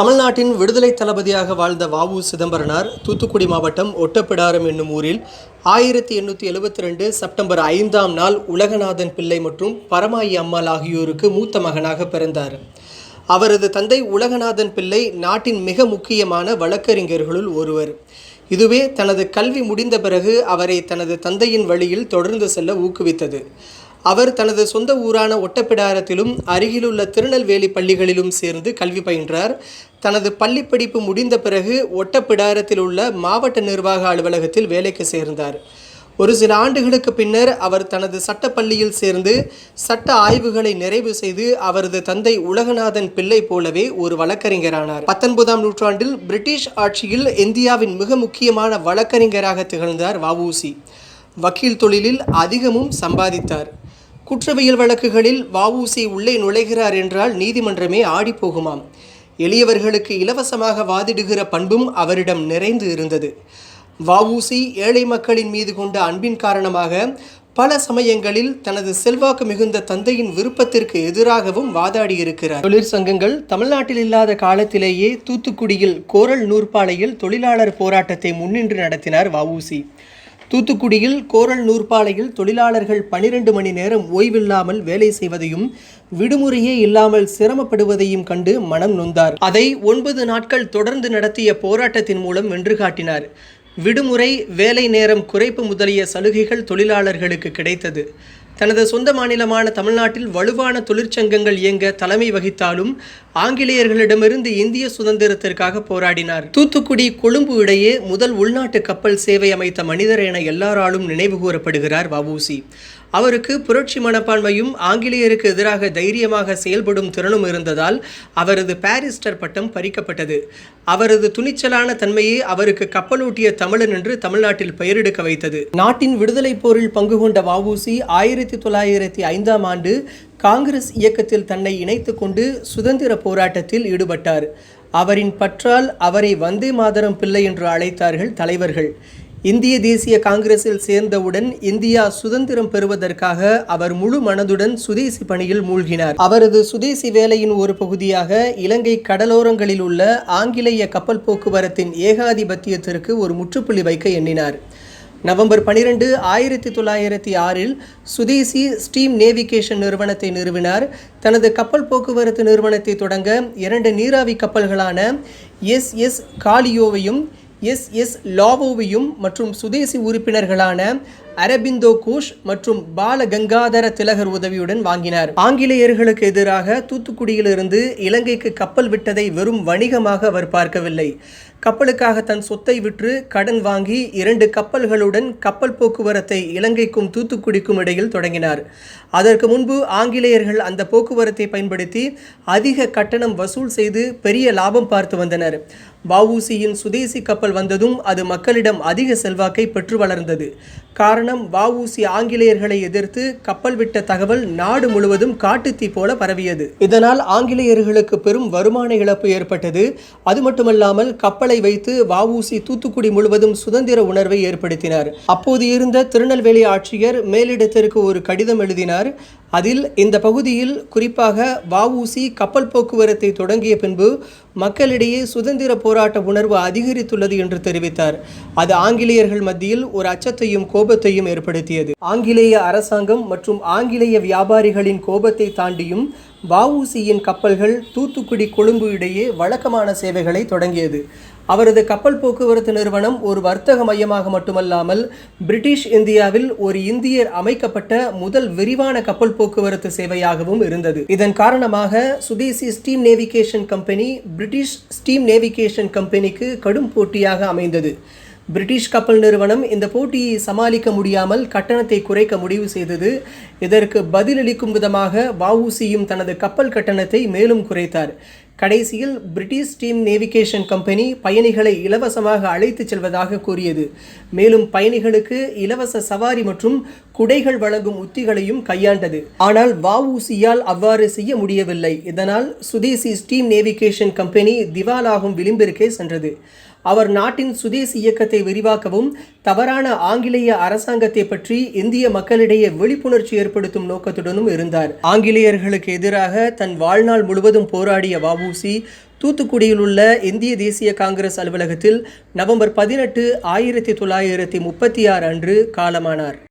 தமிழ்நாட்டின் விடுதலை தளபதியாக வாழ்ந்த வாவு சிதம்பரனார் தூத்துக்குடி மாவட்டம் ஒட்டப்பிடாரம் என்னும் ஊரில் ஆயிரத்தி எண்ணூற்றி எழுபத்தி ரெண்டு செப்டம்பர் ஐந்தாம் நாள் உலகநாதன் பிள்ளை மற்றும் பரமாயி அம்மாள் ஆகியோருக்கு மூத்த மகனாக பிறந்தார். அவரது தந்தை உலகநாதன் பிள்ளை நாட்டின் மிக முக்கியமான வழக்கறிஞர்களுள் ஒருவர். இதுவே தனது கல்வி முடிந்த பிறகு அவரை தனது தந்தையின் வழியில் தொடர்ந்து செல்ல ஊக்குவித்தது. அவர் தனது சொந்த ஊரான ஒட்டப்பிடாரத்திலும் அருகிலுள்ள திருநெல்வேலி பள்ளிகளிலும் சேர்ந்து கல்வி பயின்றார். தனது பள்ளி படிப்பு முடிந்த பிறகு ஒட்டப்பிடாரத்தில் உள்ள மாவட்ட நிர்வாக அலுவலகத்தில் வேலைக்கு சேர்ந்தார். ஒரு சில ஆண்டுகளுக்கு பின்னர் அவர் தனது சட்டப்பள்ளியில் சேர்ந்து சட்ட ஆய்வுகளை நிறைவு செய்து அவரது தந்தை உலகநாதன் பிள்ளை போலவே ஒரு வழக்கறிஞரானார். பத்தொன்பதாம் நூற்றாண்டில் பிரிட்டிஷ் ஆட்சியில் இந்தியாவின் மிக முக்கியமான வழக்கறிஞராக திகழ்ந்தார் வவுசி வக்கீல் தொழிலில் அதிகமும் சம்பாதித்தார். குற்றவியல் வழக்குகளில் வஉசி உள்ளே நுழைகிறார் என்றால் நீதிமன்றமே ஆடிப்போகுமாம். எளியவர்களுக்கு இலவசமாக வாதிடுகிற பண்பும் அவரிடம் நிறைந்து இருந்தது. வஉசி ஏழை மக்களின் மீது கொண்ட அன்பின் காரணமாக பல சமயங்களில் தனது செல்வாக்கு மிகுந்த தந்தையின் விருப்பத்திற்கு எதிராகவும் வாதாடியிருக்கிறார். தொழிற்சங்கங்கள் தமிழ்நாட்டில் இல்லாத காலத்திலேயே தூத்துக்குடியில் கோரல் நூற்பாலையில் தொழிலாளர் போராட்டத்தை முன்னின்று நடத்தினார் வஉசி. தூத்துக்குடியில் கோரல் நூற்பாலையில் தொழிலாளர்கள் பனிரெண்டு மணி நேரம் ஓய்வில்லாமல் வேலை செய்வதையும் விடுமுறையே இல்லாமல் சிரமப்படுவதையும் கண்டு மனம் நொந்தார். அதை ஒன்பது நாட்கள் தொடர்ந்து நடத்திய போராட்டத்தின் மூலம் வென்று காட்டினார். விடுமுறை வேலை நேரம் குறைப்பு முதலிய சலுகைகள் தொழிலாளர்களுக்கு கிடைத்தது. தனது சொந்த மாநிலமான தமிழ்நாட்டில் வலுவான தொழிற்சங்கங்கள் இயங்க தலைமை வகித்தாலும் ஆங்கிலேயர்களிடமிருந்து இந்திய சுதந்திரத்திற்காக போராடினார். தூத்துக்குடி கொழும்பு இடையே முதல் உள்நாட்டு கப்பல் சேவை அமைத்த மனிதர் என எல்லாராலும் நினைவு கூறப்படுகிறார் வவுசி அவருக்கு புரட்சி மனப்பான்மையும் ஆங்கிலேயருக்கு எதிராக தைரியமாக செயல்படும் திறனும் இருந்ததால் அவரது பாரிஸ்டர் பட்டம் பறிக்கப்பட்டது. அவரது துணிச்சலான தன்மையே அவருக்கு கப்பலூட்டிய தமிழன் என்று தமிழ்நாட்டில் பெயரெடுக்க வைத்தது. நாட்டின் விடுதலை போரில் பங்கு கொண்ட வவுசி ஆயிரத்தி தொள்ளாயிரத்தி ஐந்தாம் ஆண்டு காங்கிரஸ் இயக்கத்தில் தன்னை இணைத்து கொண்டு சுதந்திர போராட்டத்தில் ஈடுபட்டார். அவரின் பற்றால் அவரை வந்தே மாதரம் பிள்ளை என்று அழைத்தார்கள் தலைவர்கள். இந்திய தேசிய காங்கிரஸில் சேர்ந்தவுடன் இந்தியா சுதந்திரம் பெறுவதற்காக அவர் முழு மனதுடன் சுதேசி பணியில் மூழ்கினார். அவரது சுதேசி வேலையின் ஒரு பகுதியாக இலங்கை கடலோரங்களில் உள்ள ஆங்கிலேய கப்பல் போக்குவரத்தின் ஏகாதிபத்தியத்திற்கு ஒரு முற்றுப்புள்ளி வைக்க எண்ணினார். நவம்பர் பனிரெண்டு ஆயிரத்தி தொள்ளாயிரத்தி ஆறில் சுதேசி ஸ்டீம் நேவிகேஷன் நிறுவனத்தை நிறுவினார். தனது கப்பல் போக்குவரத்து நிறுவனத்தை தொடங்க இரண்டு நீராவி கப்பல்களான எஸ் எஸ் காலியோவையும் எஸ் எஸ் லாவோவையும் மற்றும் சுதேசி உறுப்பினர்களான அரபிந்தோ கோஷ் மற்றும் பால கங்காதர திலகர் உதவியுடன் வாங்கினார். ஆங்கிலேயர்களுக்கு எதிராக தூத்துக்குடியிலிருந்து இலங்கைக்கு கப்பல் விட்டதை வெறும் வணிகமாக அவர் பார்க்கவில்லை. கப்பலுக்காக தன் சொத்தை விற்று கடன் வாங்கி இரண்டு கப்பல்களுடன் கப்பல் போக்குவரத்தை இலங்கைக்கும் தூத்துக்குடிக்கும் இடையில் தொடங்கினார். அதற்கு முன்பு ஆங்கிலேயர்கள் அந்த போக்குவரத்தை பயன்படுத்தி அதிக கட்டணம் வசூல் செய்து பெரிய லாபம் பார்த்து வந்தனர். வவுசியின் சுதேசி கப்பல் வந்ததும் அது மக்களிடம் அதிக செல்வாக்கை பெற்று வளர்ந்தது. காரணம் வஉசி ஆங்கிலேயர்களை எதிர்த்து கப்பல் விட்ட தகவல் நாடு முழுவதும் காட்டுத்தீ போல பரவியது. இதனால் ஆங்கிலேயர்களுக்கு பெரும் வருமான இழப்பு ஏற்பட்டது. அது மட்டுமல்லாமல் கப்பலை வைத்து வஉசி தூத்துக்குடி முழுவதும் சுதந்திர உணர்வை ஏற்படுத்தினார். அப்போது இருந்த திருநெல்வேலி ஆட்சியர் மேலிடத்திற்கு ஒரு கடிதம் எழுதினார். அதில் இந்த பகுதியில் குறிப்பாக வஉசி கப்பல் போக்குவரத்தை தொடங்கிய பின்பு மக்களிடையே சுதந்திர போராட்ட உணர்வு அதிகரித்துள்ளது என்று தெரிவித்தார். அது ஆங்கிலேயர்கள் மத்தியில் ஒரு அச்சத்தையும் கோபத்தையும் ஏற்படுத்தியது. ஆங்கிலேய அரசாங்கம் மற்றும் ஆங்கிலேய வியாபாரிகளின் கோபத்தை தாண்டியும் வஉசியின் கப்பல்கள் தூத்துக்குடி கொழும்பு இடையே வழக்கமான சேவைகளை தொடங்கியது. அவரது கப்பல் போக்குவரத்து நிறுவனம் ஒரு வர்த்தக மையமாக மட்டுமல்லாமல் பிரிட்டிஷ் இந்தியாவில் ஒரு இந்தியர் அமைக்கப்பட்ட முதல் விரிவான கப்பல் போக்குவரத்து சேவையாகவும் இருந்தது. இதன் காரணமாக Swadeshi steam navigation company British steam navigation கம்பெனிக்கு கடும் போட்டியாக அமைந்தது. பிரிட்டிஷ் கப்பல் நிறுவனம் இந்த போட்டியை சமாளிக்க முடியாமல் கட்டணத்தை குறைக்க முடிவு செய்தது. இதற்கு பதிலளிக்கும் விதமாக வஉசியும் தனது கப்பல் கட்டணத்தை மேலும் குறைத்தார். கடைசியில் பிரிட்டிஷ் ஸ்டீம் நேவிகேஷன் கம்பெனி பயணிகளை இலவசமாக அழைத்துச் செல்வதாக கூறியது. மேலும் பயணிகளுக்கு இலவச சவாரி மற்றும் குடைகள் வழங்கும் உத்திகளையும் கையாண்டது. ஆனால் வஉசியால் அவ்வாறு செய்ய முடியவில்லை. இதனால் சுதேசி ஸ்டீம் நேவிகேஷன் கம்பெனி திவாலாகும் விளிம்பிற்கே சென்றது. அவர் நாட்டின் சுதேசி இயக்கத்தை விரிவாக்கவும் தவறான ஆங்கிலேய அரசாங்கத்தை பற்றி இந்திய மக்களிடையே விழிப்புணர்ச்சி ஏற்படுத்தும் நோக்கத்துடனும் இருந்தார். ஆங்கிலேயர்களுக்கு எதிராக தன் வாழ்நாள் முழுவதும் போராடிய வவுசி தூத்துக்குடியில் உள்ள இந்திய தேசிய காங்கிரஸ் அலுவலகத்தில் நவம்பர் பதினெட்டு ஆயிரத்தி தொள்ளாயிரத்தி முப்பத்தி ஆறு அன்று காலமானார்.